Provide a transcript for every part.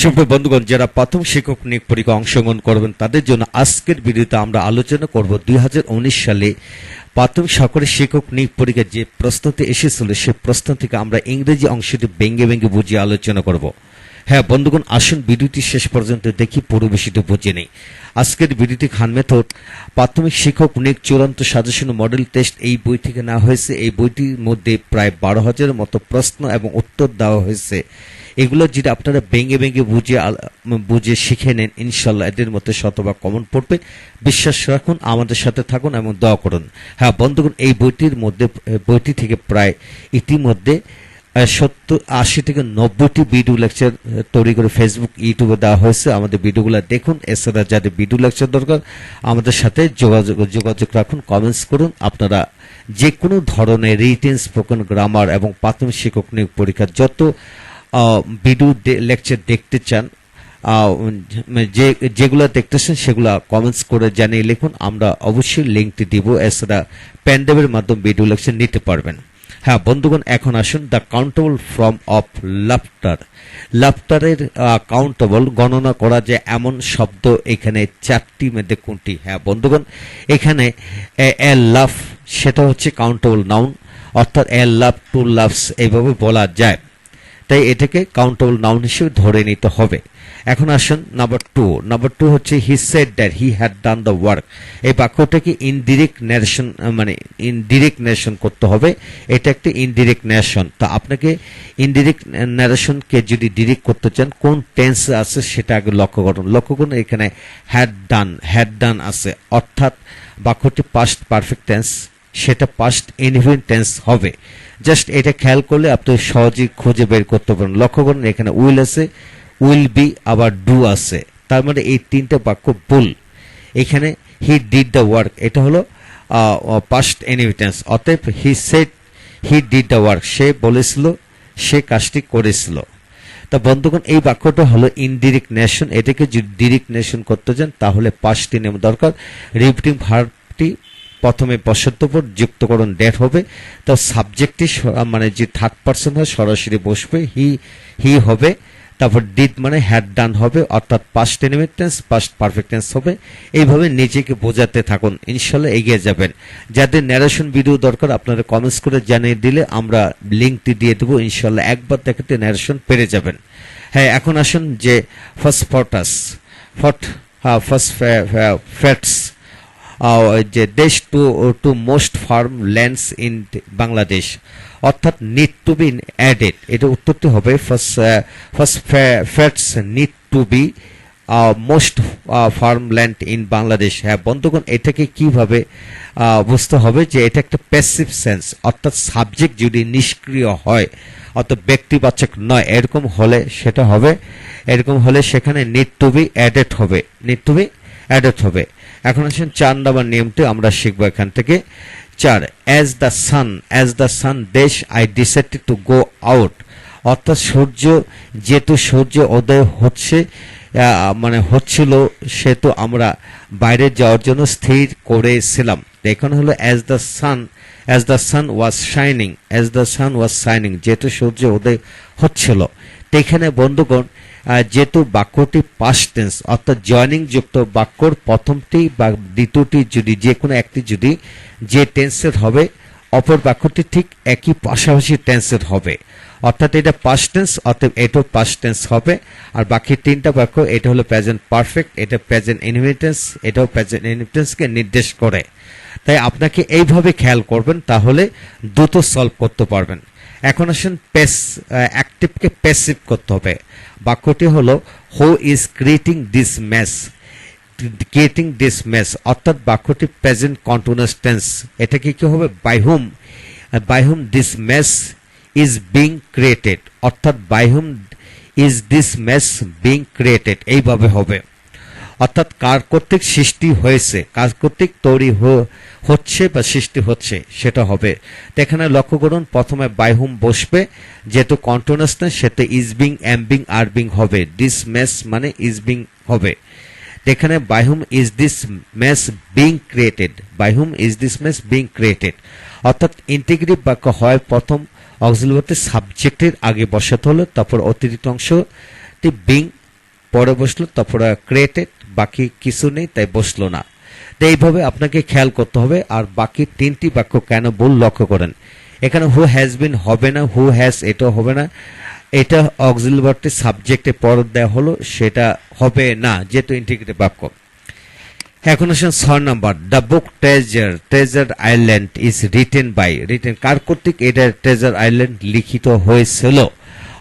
সুপ্রিয় বন্ধুগণ, যারা প্রথম শিক্ষক নিয়োগ পরীক্ষা অংশগ্রহণ করবেন, তাদের জন্য আজকের ভিডিওতে আমরা আলোচনা করব দুই হাজার উনিশ সালে প্রাথমিক সকলের শিক্ষক নিয়োগ পরীক্ষার যে প্রশ্নটি এসেছিল, সে প্রশ্ন থেকে আমরা ইংরেজি অংশটি ব্যঙ্গে ব্যঙ্গে বুঝিয়ে আলোচনা করব। হ্যাঁ বন্ধুগণ, আসুন ভিডিওটি শেষ পর্যন্ত দেখি পুরো বেশিটা বুঝে নেই। আজকের ভিডিওটি খান মেথড প্রাথমিক শিক্ষক নিয়োগ চূড়ান্ত সাজেশন মডেল টেস্ট এই বই থেকে নেওয়া হয়েছে। এই বইটির মধ্যে প্রায় বারো হাজারের মতো প্রশ্ন এবং উত্তর দেওয়া হয়েছে। এগুলো যদি আপনারা ভেঙে ভেঙে বুঝে বুঝে শিখে নেন, ইনশাল্লাহ এদের মধ্যে শতভাগ কমন পড়বে। বিশ্বাস রাখুন, আমাদের সাথে থাকুন এবং দোয়া করুন। হ্যাঁ বন্ধুগণ, এই বইটির মধ্যে, বইটি থেকে প্রায় ইতিমধ্যে সত্তর, আশি থেকে নব্বইটি ভিডিও লেকচার তৈরি করে ফেসবুক ইউটিউবে দেওয়া হয়েছে। আমাদের ভিডিওগুলো দেখুন, এছাড়া যাদের ভিডিও লেকচার দরকার, আমাদের সাথে যোগাযোগ যোগাযোগ রাখুন কমেন্টস করুন। আপনারা যে কোনো ধরনের রিটেন স্পোকেন গ্রামার এবং প্রাথমিক শিক্ষক নিয়োগ পরীক্ষার যত ভিডিও লেকচার দেখতে চান যে, যেগুলো দেখতেছেন সেগুলো কমেন্টস করে জানিয়ে লিখুন। আমরা অবশ্যই লিঙ্কটি দিব। এছাড়া প্যান্ডেবের মাধ্যমে ভিডিও লেকচার নিতে পারবেন। হ্যাঁ বন্ধুগণ, এখন আসুন the countable from of laughter লাফটারের countable গণনা করা যে এমন শব্দ এখানে চারটি মধ্যে কোনটি? হ্যাঁ বন্ধুগণ, এখানে এ লাফ সেটা হচ্ছে কাউন্টেবল নাউন অর্থাৎ এ লাভ টু লাভস এইভাবে বলা যায়। তাই এটাকে কাউন্টেবল নাউন হিসেবে ধরে নিতে হবে। এখন আসুন নাম্বার টু নাম্বার টু হচ্ছে he said that he had done the work এই বাক্যটাকে ইনডিরেক্ট ন্যারেশন মানে ইনডিরেক্ট ন্যারেশন করতে হবে। এটা একটা ইনডিরেক্ট ন্যারেশন তা আপনাকে ইনডিরেক্ট ন্যারেশনকে যদি ডিরেক্ট করতে চান, কোন টেন্স আছে সেটা আগে লক্ষ্য করুন। লক্ষ্য করুন, এখানে হ্যাড ডান হ্যাড ডান আছে। অর্থাৎ বাক্যটি পাস্ট পারফেক্ট টেন্স সেটা পাস্ট ইনভিন টেন্স হবে। জাস্ট এটা খেয়াল করলে আপনি সহজেই খুঁজে বের করতে পারেন। লক্ষ্য করুন, এখানে উইল আছে উইল বি আবার ডু আছে। তার মানে এই তিনটে বাক্য ভুল। এখানে হি ডিড দ্য ওয়ার্ক এটা হলো পাস্ট ইনভিটেন্স অতএব he said he did the work সে বলেছিল, সে কাজটি করেছিল। তা বন্ধুগণ, এই বাক্যটা হলো ইনডিরেক্ট নেশন এটাকে যদি ডিরেক্ট নেশন করতে চান, তাহলে পাঁচটি নেম দরকার। রিপিটিং ভার্বটি প্রথমে বসন্তপর যুক্তকরণ ডেট হবে। তো সাবজেক্টটি মানে যে থার্ড পার্সন হয়, সরাসরি বসবে হি হি হবে। তারপর ডিড মানে হ্যাড ডান হবে, অর্থাৎ পাস্ট টেন্স পাস্ট পারফেক্ট হবে। এইভাবে নিজেকে বোঝাতে থাকুন, ইনশাল্লাহ এগিয়ে যাবেন। যাদের ন্যারেশন ভিডিও দরকার, আপনারা কমেন্টস করে জানিয়ে দিলে আমরা লিঙ্কটি দিয়ে দেবো, ইনশাল্লাহ একবার দেখাতে ন্যারেশন পেরে যাবেন। হ্যাঁ এখন আসুন যে ফার্স্ট ফটাস ফট ফার্স্ট ফ্যাটস যে দেশ to to most farm lands in Bangladesh অর্থাৎ নিড টু বি অ্যাডেড এটা উত্তরটি হবে। First first fats need to be most farm land in Bangladesh হ্যাঁ বন্ধুগণ, এটাকে কীভাবে বুঝতে হবে যে এটা একটা প্যাসিভ সেন্স অর্থাৎ সাবজেক্ট যদি নিষ্ক্রিয় হয়, অর্থাৎ ব্যক্তিবাচক নয়, এরকম হলে সেটা হবে। এরকম হলে সেখানে নিড টু বি অ্যাডেড হবে। নিড টু বি অ্যাডেড হবে। এখন আসেন চার নম্বর নিয়মটি, আমরা শিখব এখান থেকে। চার as the sun as the sun দেশ I decided to go out অর্থাৎ সূর্য, যেহেতু সূর্য উদয় হচ্ছে মানে হচ্ছিল, সেহেতু আমরা বাইরে যাওয়ার জন্য স্থির করেছিলাম। এখন হলো as the sun as the sun was shining as the sun was shining যেহেতু সূর্য উদয় হচ্ছিল। এখানে বন্ধুগণ যেহেতু বাক্যটি পাস্ট টেন্স অর্থাৎ জয়নিং যুক্ত বাক্যর প্রথমটি বা দ্বিতীয়টি যদি, যে কোনো একটি যদি, যে টেন্সের হবে, অপর বাক্যটি ঠিক একই পাশাপাশি টেন্সের হবে। অর্থাৎ এটা পাস্ট টেন্স অতএব এটাও পাস্ট টেন্স হবে। আর বাকি তিনটা বাক্য, এটা হলো প্রেজেন্ট পারফেক্ট এটা প্রেজেন্ট ইনভিটেন্স এটাও প্রেজেন্ট ইনভিটেন্সকে নির্দেশ করে। তাই আপনাকে এইভাবে খেয়াল করবেন, তাহলে দ্রুত সলভ করতে পারবেন। এখন আসুন পেস অ্যাক্টিভকে প্যাসিভ করতে হবে। বাক্যটি হলো who is creating this mass creating this mass অর্থাৎ বাক্যটি প্রেজেন্ট কন্টিনিউয়াস টেন্স এটাকে কি হবে? By whom by whom this mass is being created অর্থাৎ by whom is this mass being created এইভাবে হবে। অর্থাৎ কার কর্তৃক সৃষ্টি হয়েছে, কার কর্তৃক তৈরি হচ্ছে বা সৃষ্টি হচ্ছে, সেটা হবে। তো এখানে লক্ষ্য করুন, প্রথমে বাইহুম বসবে, যেহেতু কন্টিনিউয়াস না সেটা ইজবিং অ্যাম্বিং আরবিং হবে। দিস ম্যাস মানে ইজবিং হবে। এখানে by whom is this mass being created by whom is this mass being created অর্থাৎ ইন্টিগ্রেটিভ বাক্য হয়, প্রথম অক্সিলারিতে সাবজেক্টের আগে বসাতে হলো, তারপর অতিরিক্ত অংশটি বিং পরে বসল, তারপরে ক্রিয়েটেড বাকি কিছু নেই, তাই বসল না। তো এইভাবে আপনাকে খেয়াল করতে হবে, আর বাকি তিনটি বাক্য কেন ভুল লক্ষ্য করেন? এখানে হু হ্যাজ বিন হবে না হু হ্যাজ এটা হবে না। এটা অক্সিলভারটি সাবজেক্টে পর দেওয়া হলো, সেটা হবে না, যেহেতু ইন্টিগ্রেটিভ বাক্য। এখন আসেন ছয় number the book treasure treasure island is written by written কার কর্তৃক? এটা ট্রেজার আইল্যান্ড লিখিত হয়েছিল।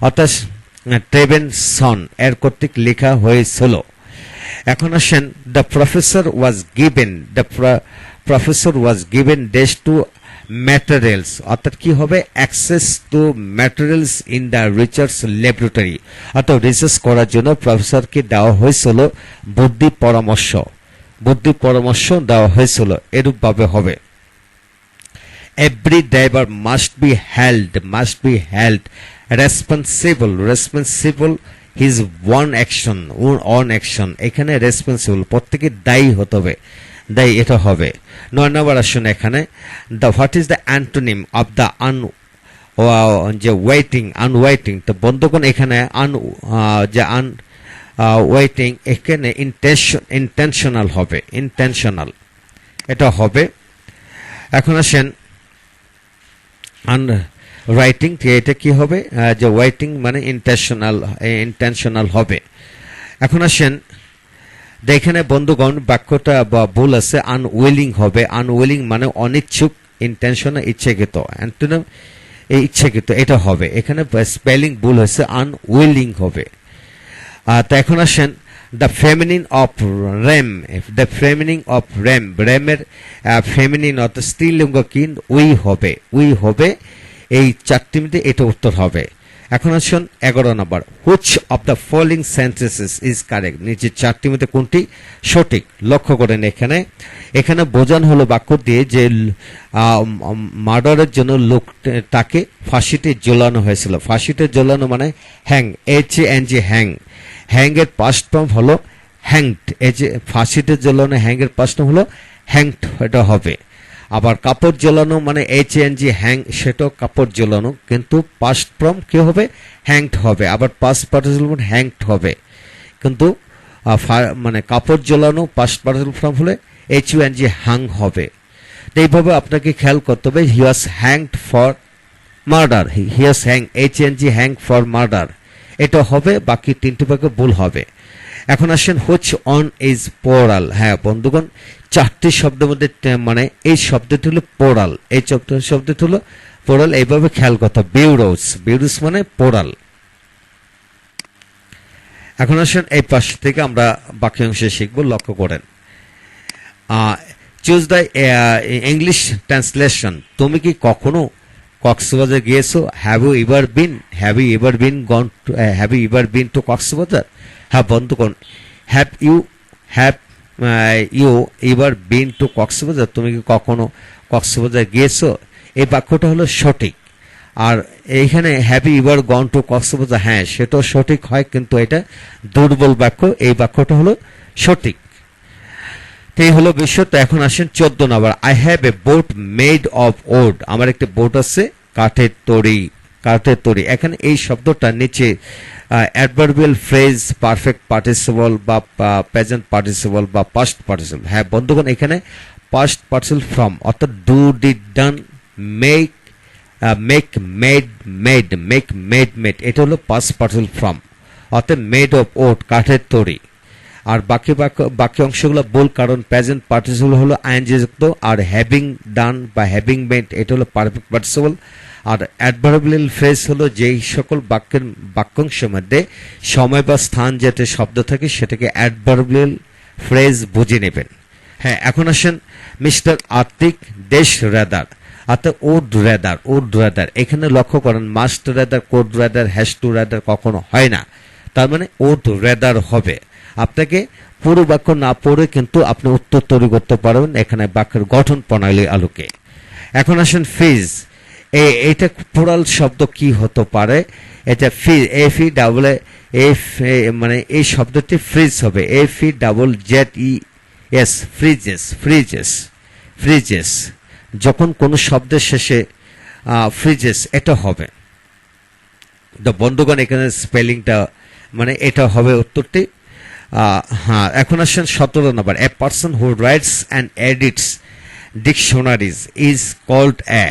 অর্থাৎ ট্রেভেন সন এর কর্তৃক লেখা হয়েছিল। এখন আসেন the professor was given the professor was given access to materials অর্থাৎ কি হবে? Access to materials in the research laboratory অর্থাৎ রিসার্চ করার জন্য প্রফেসরকে দেওয়া হয়েছিল বুদ্ধি পরামর্শ। বুদ্ধি পরামর্শ দেওয়া হয়েছিল, এরূপভাবে হবে। Every driver must be held, must be held responsible responsible his one action on action এখানে রেসপন্সিবল প্রত্যেকে দায়ী হতে হবে, দায়ী এটা হবে। নয় নম্বর আসুন এখানে the what is the antonym of the un যে ওয়েটিং আনওয়েটিং তো বন্ধুগণ এখানে আন যে আন ওয়েটিং এখানে ইন্টেনশন ইন্টেনশনাল হবে ইন্টেনশনাল এটা হবে। এখন আসেন আন রাইটিং এটা কি হবে? যে ওয়াইটিং মানে ইন্টেনশনাল ইন্টেনশনাল হবে। এখন আসেন এখানে বন্ধুগণ, বাক্যটা বা ভুল আছে আনউইলিং হবে। আনউইলিং মানে অনিচ্ছুক ইন্টেনশন ইচ্ছাকৃত। অ্যান্টোনিম, এই ইচ্ছাকৃত, এটা হবে। এখানে স্পেলিং ভুল হয়েছে আনউইলিং হবে। তো এখন আসেন the feminine of ram the feminine of ram র্যামের ফেমিনিন অর্থাৎ স্ত্রীলিঙ্গ কি উই হবে। উই হবে এই চারটি মধ্যে এটা উত্তর হবে। এখন আসুন এগারো number. Which of the following sentences is correct নিচে চারটি মধ্যে কোনটি সঠিক? লক্ষ্য করেন এখানে। এখানে বোঝানো হলো বাক্য দিয়ে যে মার্ডারের জন্য লোক তাকে ফাঁসিতে ঝোলানো হয়েছিল। ফাঁসিতে ঝোলানো মানে hang H N G hang. হ্যাংয়ের past form হলো হ্যাংড এই যে ফাঁসিতে ঝোলানো হ্যাংয়ের পাস্ট ফর্ম হলো হ্যাংড এটা হবে। আবার কাপড় জ্বলানো মানে এইচ এন জি হ্যাং সেটাও কাপড় জ্বলানো কিন্তু পাস্ট ফর্ম কি হবে? হ্যাংড হবে। আবার পাস্ট পার্টিসিপল হ্যাংড হবে। কিন্তু মানে কাপড় জ্বলানো পাস্ট পার্টিসিপল ফর্ম হলে H U N G hung হবে। তো এইভাবে আপনাকে খেয়াল করতে হবে he was hanged for murder he was hang H N G hang for murder এটা হবে, বাকি তিনটি ভাগে ভুল হবে। এখন আসেন হুচ অন ইজ পোরাল হ্যাঁ বন্ধুগণ চারটি শব্দের মধ্যে মানে এই শব্দটি হলো পোরাল এই শব্দ শব্দটি হলো পোরাল এইভাবে খেয়াল কথা বিউরোস। বিউরোস মানে পোরাল এখন আসেন এই পাশ থেকে আমরা বাকি অংশে শিখব। লক্ষ্য করেন। চুজ দ্য ইংলিশ ট্রান্সলেশন তুমি কি কখনো কক্সবাজার গিয়েছো? Have you ever been have you ever been gone to have you ever been to Cox's Bazar? হ্যাঁ বন্ধুগণ। Have you have you ever been to Cox's Bazar, তুমি কি কখনো কক্সবাজার গিয়েছো? এই বাক্যটা হলো সঠিক। আর এইখানে have ever gone to Cox's Bazar? হ্যাঁ সেটাও সঠিক হয়, কিন্তু এটা দুর্বল বাক্য, এই বাক্যটা হলো সঠিক। তো এই হলো বিষয় তো এখন আসেন চোদ্দ number. I have a boat made of wood আমার একটি বোট আছে, কাঠের তৈরি। কাঠের তৈরি। এখানে এই শব্দটা নিচে অ্যাডভার্বিয়াল ফ্রেজ পারফেক্ট পার্টিসিপল বা প্রেজেন্ট পার্টিসিপল বা পাস্ট পার্টিসিপল হ্যাঁ বন্ধুগণ, এখানে পাস্ট পার্টিসিপল ফ্রম অর্থাৎ do did done make make made made make made made এটা হলো পাস্ট পার্টিসিপল ফ্রম অর্থাৎ মেড অফ ওট কাঠের তৈরি। আর বাকি বাকি অংশগুলো বল কারণ প্রেজেন্ট পার্টিসিপল হলো আইএনজি যুক্ত আর হ্যাভিং ডান বা হ্যাভিং মেড এটা হলো পারফেক্ট পার্টিসিপল আর অ্যাডভার্বিয়াল ফ্রেজ হলো যেই সকল বাক্যের, বাক্যাংশের মধ্যে সময় বা স্থান যেতে শব্দ থাকে, সেটাকে অ্যাডভার্বিয়াল ফ্রেজ বুঝে নেবেন। হ্যাঁ এখন আসেন মিস্টার আর্তিক দেশ রেদার অর্থাৎ ওড রেদার ওড রেদার এখানে লক্ষ্য করেন must rather could rather has to rather কখনো হয় না। তার মানে ওড রেদার হবে। আপনাকে পুরো বাক্য না পড়ে কিন্তু আপনি উত্তর তৈরি করতে পারবেন এখানে বাক্যের গঠন প্রণালী আলোকে। এখন আসেন ফিজ এটা পোড়াল শব্দ কি হতে পারে? এটা fee F E double F মানে এই শব্দটি ফ্রিজ হবে। F E double Z E S freezes freezes freezes যখন কোনো শব্দের শেষে ফ্রিজেস এটা হবে। তো বন্ধুগণ, এখানে স্পেলিংটা মানে এটা হবে উত্তরটি। হ্যাঁ এখন আসেন সতেরো নম্বর। A person who writes and edits dictionaries is called a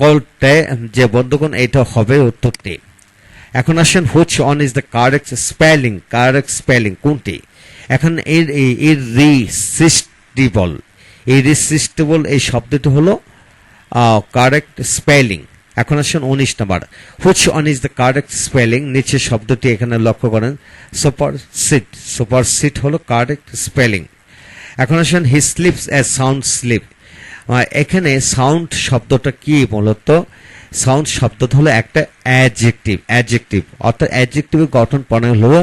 called a যে বন্ধুগণ এটা হবে উত্তরটি। এখন আসেন which one is the correct spelling correct spelling কোনটি? এখন এর ইররিসিস্টিবল ইররিসিস্টিবল এই শব্দটি হলো কারেক্ট স্পেলিং এখন আসেন উনিশ number. Which one is the correct spelling নিচে শব্দটি এখানে লক্ষ্য করেন। সুপার সিট সুপার সিট হলো কারেক্ট স্পেলিং এখন আসেন he slips a sound slip এখানে সাউন্ড শব্দটা কি মূলত সাউন্ড শব্দটা হলো একটা অ্যাডজেক্টিভ অ্যাডজেক্টিভ অর্থাৎ অ্যাডজেক্টিভের গঠন প্রণয় হলো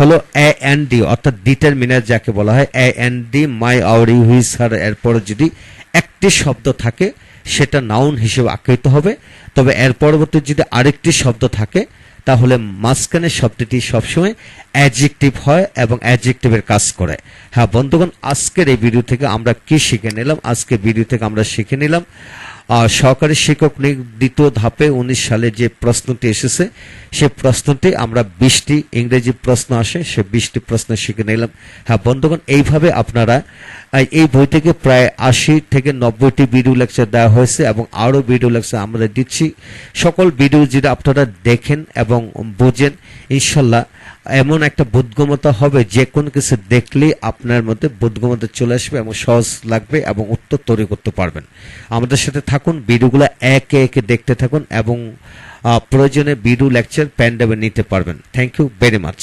হলো এ এন ডি অর্থাৎ ডিটারমিনার যাকে বলা হয় এ এন ডি মাই আউরি হুইস হার এরপরে যদি একটি শব্দ থাকে, সেটা নাউন হিসেবে আখ্যায়িত হবে। তবে এর পরবর্তী যদি আরেকটি শব্দ থাকে তাহলে মাঝখানের শব্দটি সবসময় অ্যাডজেক্টিভ হয় এবং অ্যাডজেক্টিভের কাজ করে। হ্যাঁ বন্ধুগণ, আজকের এই ভিডিও থেকে আমরা কি শিখে নিলাম? আজকে ভিডিও থেকে আমরা শিখে নিলাম সহকারী শিক্ষক নিয়োগ দ্বিতীয় ধাপে উনিশ সালে যে প্রশ্নটি এসেছে, সে প্রশ্নটি আমরা বিশটি ইংরেজি প্রশ্ন আসে, সে বিশটি প্রশ্ন শিখে নিলাম। হ্যাঁ বন্ধুগণ, এইভাবে আপনারা এই বই থেকে প্রায় আশি থেকে নব্বইটি ভিডিও লেকচার দেওয়া হয়েছে এবং আরও ভিডিও লেকচার আমরা দিচ্ছি। সকল ভিডিও যদি আপনারা দেখেন এবং বোঝেন, ইনশাল্লাহ এমন একটা বোধগমতা হবে যে কোনো কিছু দেখলে আপনার মধ্যে বোধগমতা চলে আসবে এবং সহজ লাগবে এবং উত্তর তৈরি করতে পারবেন। আমাদের সাথে থাকুন ভিডিওগুলো একে একে দেখতে থাকুন এবং প্রয়োজনে ভিডিও লেকচার প্যান্ডাবে নিতে পারবেন। Thank you very much